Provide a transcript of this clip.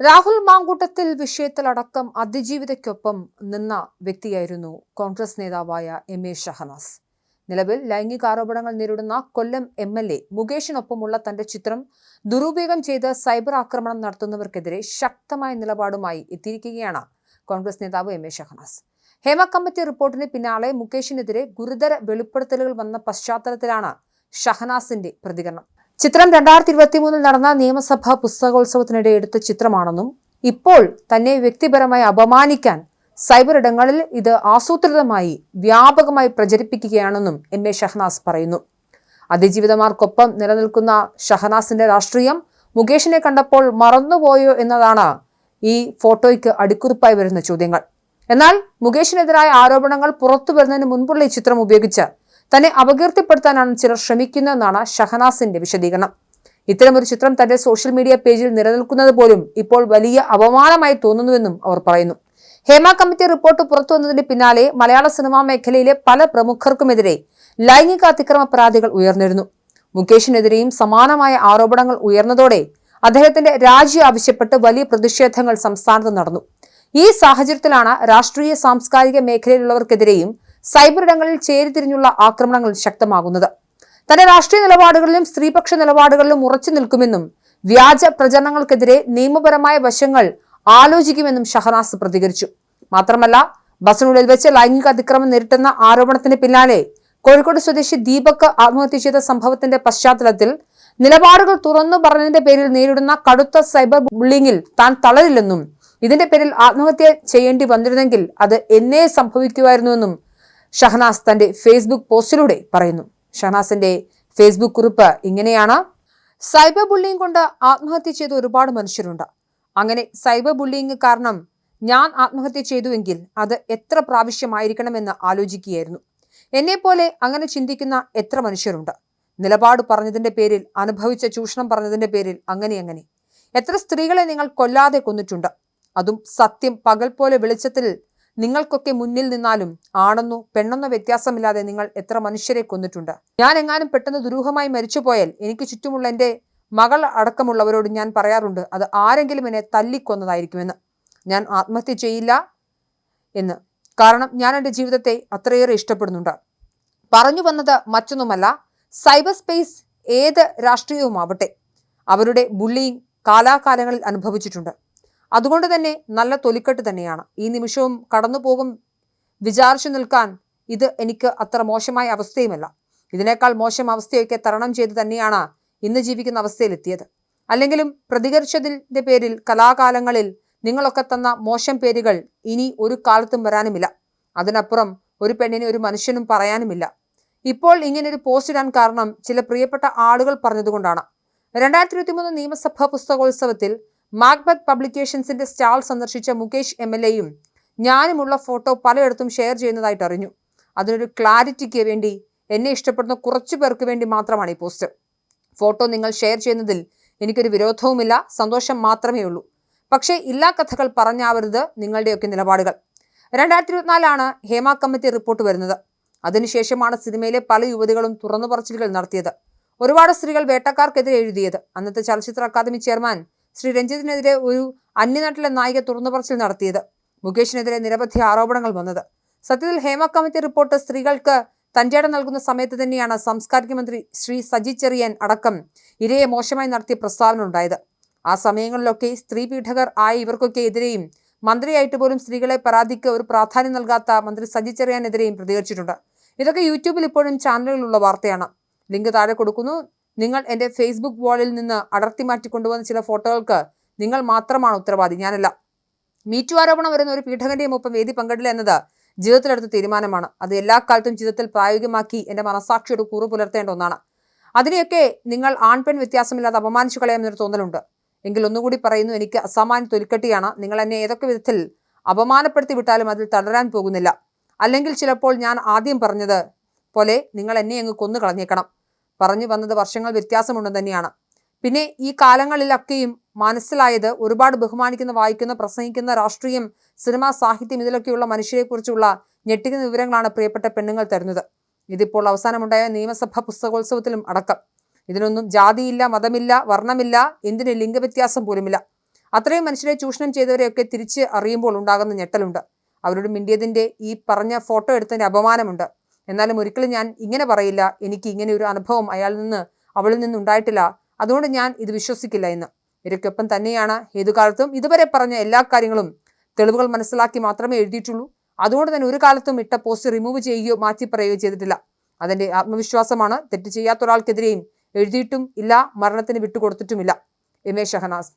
രാഹുൽ മാങ്കൂട്ടത്തിൽ വിഷയത്തിലടക്കം അതിജീവിതയ്ക്കൊപ്പം നിന്ന വ്യക്തിയായിരുന്നു കോൺഗ്രസ് നേതാവായ എം എ ഷഹനാസ്. നിലവിൽ ലൈംഗിക ആരോപണങ്ങൾ നേരിടുന്ന കൊല്ലം എം എൽ എ മുകേഷിനൊപ്പമുള്ള തന്റെ ചിത്രം ദുരുപയോഗം ചെയ്ത് സൈബർ ആക്രമണം നടത്തുന്നവർക്കെതിരെ ശക്തമായ നിലപാടുമായി എത്തിയിരിക്കുകയാണ് കോൺഗ്രസ് നേതാവ് M A Shahnas. Hema committee റിപ്പോർട്ടിന് പിന്നാലെ മുകേഷിനെതിരെ ഗുരുതര വെളിപ്പെടുത്തലുകൾ വന്ന പശ്ചാത്തലത്തിലാണ് ഷഹനാസിന്റെ പ്രതികരണം. ചിത്രം രണ്ടായിരത്തി ഇരുപത്തിമൂന്നിൽ നടന്ന നിയമസഭാ പുസ്തകോത്സവത്തിനിടെ എടുത്ത ചിത്രമാണെന്നും ഇപ്പോൾ തന്നെ വ്യക്തിപരമായി അപമാനിക്കാൻ സൈബർ ഇടങ്ങളിൽ ഇത് ആസൂത്രിതമായി വ്യാപകമായി പ്രചരിപ്പിക്കുകയാണെന്നും എം എ ഷഹനാസ് പറയുന്നു. അതിജീവിതമാർക്കൊപ്പം നിലനിൽക്കുന്ന ഷഹനാസിന്റെ രാഷ്ട്രീയം മുകേഷിനെ കണ്ടപ്പോൾ മറന്നുപോയോ എന്നതാണ് ഈ ഫോട്ടോയ്ക്ക് അടിക്കുറിപ്പായി വരുന്ന ചോദ്യങ്ങൾ. എന്നാൽ മുകേഷിനെതിരായ ആരോപണങ്ങൾ പുറത്തു വരുന്നതിന് മുൻപുള്ള ഈ ചിത്രം ഉപയോഗിച്ച് തന്നെ അപകീർത്തിപ്പെടുത്താനാണ് ചിലർ ശ്രമിക്കുന്നതെന്നാണ് ഷഹനാസിന്റെ വിശദീകരണം. ഇത്തരമൊരു ചിത്രം തന്റെ സോഷ്യൽ മീഡിയ പേജിൽ നിലനിൽക്കുന്നത് പോലും ഇപ്പോൾ വലിയ അപമാനമായി തോന്നുന്നുവെന്നും അവർ പറയുന്നു. ഹേമ കമ്മിറ്റി റിപ്പോർട്ട് പുറത്തു വന്നതിന് പിന്നാലെ മലയാള സിനിമാ മേഖലയിലെ പല പ്രമുഖർക്കുമെതിരെ ലൈംഗിക അതിക്രമ പരാതികൾ ഉയർന്നിരുന്നു. മുകേഷിനെതിരെയും സമാനമായ ആരോപണങ്ങൾ ഉയർന്നതോടെ അദ്ദേഹത്തിന്റെ രാജി ആവശ്യപ്പെട്ട് വലിയ പ്രതിഷേധങ്ങൾ സംസ്ഥാനത്ത് നടന്നു. ഈ സാഹചര്യത്തിലാണ് രാഷ്ട്രീയ സാംസ്കാരിക മേഖലയിലുള്ളവർക്കെതിരെയും സൈബർ ഇടങ്ങളിൽ ചേരിതിരിഞ്ഞുള്ള ആക്രമണങ്ങൾ ശക്തമാകുന്നത്. തന്റെ രാഷ്ട്രീയ നിലപാടുകളിലും സ്ത്രീപക്ഷ നിലപാടുകളിലും ഉറച്ചു നിൽക്കുമെന്നും വ്യാജ പ്രചരണങ്ങൾക്കെതിരെ നിയമപരമായ വശങ്ങൾ ആലോചിക്കുമെന്നും ഷഹനാസ് പ്രതികരിച്ചു. മാത്രമല്ല ബസിനുള്ളിൽ വെച്ച് ലൈംഗിക അതിക്രമം നേരിട്ടെന്ന ആരോപണത്തിന് പിന്നാലെ കോഴിക്കോട് സ്വദേശി ദീപക് ആത്മഹത്യ ചെയ്ത സംഭവത്തിന്റെ പശ്ചാത്തലത്തിൽ നിലപാടുകൾ തുറന്നു പറഞ്ഞതിന്റെ പേരിൽ നേരിടുന്ന കടുത്ത സൈബർ ബുള്ളിങ്ങിൽ താൻ തളരില്ലെന്നും ഇതിന്റെ പേരിൽ ആത്മഹത്യ ചെയ്യേണ്ടി വന്നിരുന്നെങ്കിൽ അത് എന്നേ സംഭവിക്കുമായിരുന്നുവെന്നും ഷഹനാസ് തന്റെ ഫേസ്ബുക്ക് പോസ്റ്റിലൂടെ പറയുന്നു. ഷഹനാസിന്റെ ഫേസ്ബുക്ക് കുറിപ്പ് ഇങ്ങനെയാണ്. സൈബർ ബുള്ളിങ് കൊണ്ട് ആത്മഹത്യ ചെയ്ത ഒരുപാട് മനുഷ്യരുണ്ട്. അങ്ങനെ സൈബർ ബുള്ളിങ് കാരണം ഞാൻ ആത്മഹത്യ ചെയ്തുവെങ്കിൽ അത് എത്ര പ്രാവശ്യമായിരിക്കണമെന്ന് ആലോചിക്കുകയായിരുന്നു. എന്നെപ്പോലെ അങ്ങനെ ചിന്തിക്കുന്ന എത്ര മനുഷ്യരുണ്ട്. നിലപാട് പറഞ്ഞതിന്റെ പേരിൽ അനുഭവിച്ച ചൂഷണം പറഞ്ഞതിന്റെ പേരിൽ അങ്ങനെ അങ്ങനെ. എത്ര സ്ത്രീകളെ നിങ്ങൾ കൊല്ലാതെ കൊന്നിട്ടുണ്ട്. അതും സത്യം പകൽ പോലെ വെളിച്ചത്തിൽ നിങ്ങൾക്കൊക്കെ മുന്നിൽ നിന്നാലും ആണെന്നോ പെണ്ണെന്നോ വ്യത്യാസമില്ലാതെ നിങ്ങൾ എത്ര മനുഷ്യരെ കൊന്നിട്ടുണ്ട്. ഞാൻ എങ്ങാനും പെട്ടെന്ന് ദുരൂഹമായി മരിച്ചുപോയാൽ എനിക്ക് ചുറ്റുമുള്ള എന്റെ മകൾ അടക്കമുള്ളവരോട് ഞാൻ പറയാറുണ്ട് അത് ആരെങ്കിലും എന്നെ തല്ലിക്കൊന്നതായിരിക്കുമെന്ന്. ഞാൻ ആത്മഹത്യ ചെയ്യില്ല എന്ന്. കാരണം ഞാൻ എന്റെ ജീവിതത്തെ അത്രയേറെ ഇഷ്ടപ്പെടുന്നുണ്ട്. പറഞ്ഞു വന്നത് മറ്റൊന്നുമല്ല സൈബർ സ്പേസ് ഏത് രാഷ്ട്രീയവുമാവട്ടെ അവരുടെ ബുള്ളിയും കാലാകാലങ്ങളിൽ അനുഭവിച്ചിട്ടുണ്ട്. അതുകൊണ്ട് തന്നെ നല്ല തൊലിക്കെട്ട് തന്നെയാണ്. ഈ നിമിഷവും കടന്നു പോകും വിചാരിച്ചു നിൽക്കാൻ ഇത് എനിക്ക് അത്ര മോശമായ അവസ്ഥയുമല്ല. ഇതിനേക്കാൾ മോശം അവസ്ഥയൊക്കെ തരണം ചെയ്ത് തന്നെയാണ് ഇന്ന് ജീവിക്കുന്ന അവസ്ഥയിലെത്തിയത്. അല്ലെങ്കിലും പ്രതികരിച്ചതിന്റെ പേരിൽ കലാകാലങ്ങളിൽ നിങ്ങളൊക്കെ തന്ന മോശം പേരുകൾ ഇനി ഒരു കാലത്തും വരാനുമില്ല. അതിനപ്പുറം ഒരു പെണ്ണിനെ ഒരു മനുഷ്യനും പറയാനുമില്ല. ഇപ്പോൾ ഇങ്ങനൊരു പോസ്റ്റ് ഇടാൻ കാരണം ചില പ്രിയപ്പെട്ട ആളുകൾ പറഞ്ഞതുകൊണ്ടാണ്. രണ്ടായിരത്തി ഇരുപത്തി മൂന്ന് നിയമസഭാ പുസ്തകോത്സവത്തിൽ മാഗ്ബത്ത് പബ്ലിക്കേഷൻസിന്റെ സ്റ്റാൾ സന്ദർശിച്ച മുകേഷ് എം എൽ എയും ഞാനുമുള്ള ഫോട്ടോ പലയിടത്തും ഷെയർ ചെയ്യുന്നതായിട്ട് അറിഞ്ഞു. അതിനൊരു ക്ലാരിറ്റിക്ക് വേണ്ടി എന്നെ ഇഷ്ടപ്പെടുന്ന കുറച്ചു പേർക്ക് വേണ്ടി മാത്രമാണ് ഈ പോസ്റ്റ്. ഫോട്ടോ നിങ്ങൾ ഷെയർ ചെയ്യുന്നതിൽ എനിക്കൊരു വിരോധവുമില്ല സന്തോഷം മാത്രമേ ഉള്ളൂ. പക്ഷേ ഇല്ലാ കഥകൾ പറഞ്ഞാവരുത് നിങ്ങളുടെയൊക്കെ നിലപാടുകൾ. രണ്ടായിരത്തി ഇരുപത്തിനാലാണ് ഹേമ കമ്മിറ്റി റിപ്പോർട്ട് വരുന്നത്. അതിനുശേഷമാണ് സിനിമയിലെ പല യുവതികളും തുറന്നു പറച്ചിലുകൾ നടത്തിയത്. ഒരുപാട് സ്ത്രീകൾ വേട്ടക്കാർക്കെതിരെ എഴുതിയത്. അന്നത്തെ ചലച്ചിത്ര അക്കാദമി ചെയർമാൻ ശ്രീ രഞ്ജിത്തിനെതിരെ ഒരു അന്യനാട്ടിലെ നായിക തുറന്നു പറച്ചിൽ നടത്തിയത് മുകേഷിനെതിരെ നിരവധി ആരോപണങ്ങൾ വന്നത്. സത്യത്തിൽ ഹേമ കമ്മിറ്റി റിപ്പോർട്ട് സ്ത്രീകൾക്ക് തന്റേടം നൽകുന്ന സമയത്ത് തന്നെയാണ് സാംസ്കാരിക മന്ത്രി ശ്രീ സജി ചെറിയൻ അടക്കം ഇരയെ മോശമായി നടത്തിയ പ്രസ്താവന ഉണ്ടായത്. ആ സമയങ്ങളിലൊക്കെ സ്ത്രീ പീഠകർ ആയ ഇവർക്കൊക്കെ എതിരെയും മന്ത്രിയായിട്ട് പോലും സ്ത്രീകളെ പരാതിക്ക് ഒരു പ്രാധാന്യം നൽകാത്ത മന്ത്രി സജി ചെറിയാനെതിരെയും പ്രതികരിച്ചിട്ടുണ്ട്. ഇതൊക്കെ യൂട്യൂബിൽ ഇപ്പോഴും ചാനലുകളിലുള്ള വാർത്തയാണ്. ലിങ്ക് താഴെ കൊടുക്കുന്നു. നിങ്ങൾ എന്റെ ഫേസ്ബുക്ക് വാളിൽ നിന്ന് അടർത്തി മാറ്റി കൊണ്ടുവന്ന ചില ഫോട്ടോകൾക്ക് നിങ്ങൾ മാത്രമാണ് ഉത്തരവാദി. ഞാനല്ല. മീറ്റു ആരോപണം വരുന്ന ഒരു പീഠകന്റെയും ഒപ്പം വേദി പങ്കിടില്ല എന്നത് ജീവിതത്തിലെടുത്ത തീരുമാനമാണ്. അത് എല്ലാ കാലത്തും ജീവിതത്തിൽ പ്രായോഗികമാക്കി എന്റെ മനസാക്ഷിയോട് കൂറു പുലർത്തേണ്ട ഒന്നാണ്. അതിനെയൊക്കെ നിങ്ങൾ ആൺപെൺ വ്യത്യാസമില്ലാതെ അപമാനിച്ചു കളയാമെന്നൊരു തോന്നലുണ്ട്. എങ്കിൽ ഒന്നുകൂടി പറയുന്നു എനിക്ക് അസാമാന്യ തൊലിക്കെട്ടിയാണ്. നിങ്ങൾ എന്നെ ഏതൊക്കെ വിധത്തിൽ അപമാനപ്പെടുത്തി വിട്ടാലും അതിൽ തളരാൻ പോകുന്നില്ല. അല്ലെങ്കിൽ ചിലപ്പോൾ ഞാൻ ആദ്യം പറഞ്ഞത് പോലെ നിങ്ങൾ എന്നെ അങ്ങ് കൊന്നു കളഞ്ഞേക്കണം പറഞ്ഞു വന്നത് വർഷങ്ങൾ വ്യത്യാസമുണ്ടെന്ന് തന്നെയാണ്. പിന്നെ ഈ കാലങ്ങളിലൊക്കെയും മനസ്സിലായത് ഒരുപാട് ബഹുമാനിക്കുന്ന വായിക്കുന്ന പ്രസംഗിക്കുന്ന രാഷ്ട്രീയം സിനിമ സാഹിത്യം ഇതിലൊക്കെയുള്ള മനുഷ്യരെക്കുറിച്ചുള്ള ഞെട്ടിക്കുന്ന വിവരങ്ങളാണ് പ്രിയപ്പെട്ട പെണ്ണുങ്ങൾ തരുന്നത്. ഇതിപ്പോൾ അവസാനമുണ്ടായ നിയമസഭാ പുസ്തകോത്സവത്തിലും അടക്കം. ഇതിനൊന്നും ജാതിയില്ല മതമില്ല വർണമില്ല എന്തിന് ലിംഗവ്യത്യാസം പോലുമില്ല. അത്രയും മനുഷ്യരെ ചൂഷണം ചെയ്തവരെയൊക്കെ തിരിച്ച് അറിയുമ്പോൾ ഉണ്ടാകുന്ന ഞെട്ടലുണ്ട്. അവരോട് മിണ്ടിയതിന്റെ ഈ പറഞ്ഞ ഫോട്ടോ എടുത്തതിന്റെ അപമാനമുണ്ട്. എന്നാലും ഒരിക്കലും ഞാൻ ഇങ്ങനെ പറയില്ല. എനിക്ക് ഇങ്ങനെ ഒരു അനുഭവം അയാളിൽ നിന്ന് അവളിൽ നിന്നുണ്ടായിട്ടില്ല അതുകൊണ്ട് ഞാൻ ഇത് വിശ്വസിക്കില്ല എന്ന്. ഇവരൊക്കൊപ്പം തന്നെയാണ് ഏതുകാലത്തും ഇതുവരെ പറഞ്ഞ എല്ലാ കാര്യങ്ങളും തെളിവുകൾ മനസ്സിലാക്കി മാത്രമേ എഴുതിയിട്ടുള്ളൂ. അതുകൊണ്ട് തന്നെ ഒരു കാലത്തും ഇട്ട പോസ്റ്റ് റിമൂവ് ചെയ്യുകയോ മാറ്റി പറയുകയോ ചെയ്തിട്ടില്ല. അതിന്റെ ആത്മവിശ്വാസമാണ്. തെറ്റ് ചെയ്യാത്ത ഒരാൾക്കെതിരെയും എഴുതിയിട്ടും ഇല്ല മരണത്തിന് വിട്ടുകൊടുത്തിട്ടുമില്ല എം എ ഷഹനാസ്.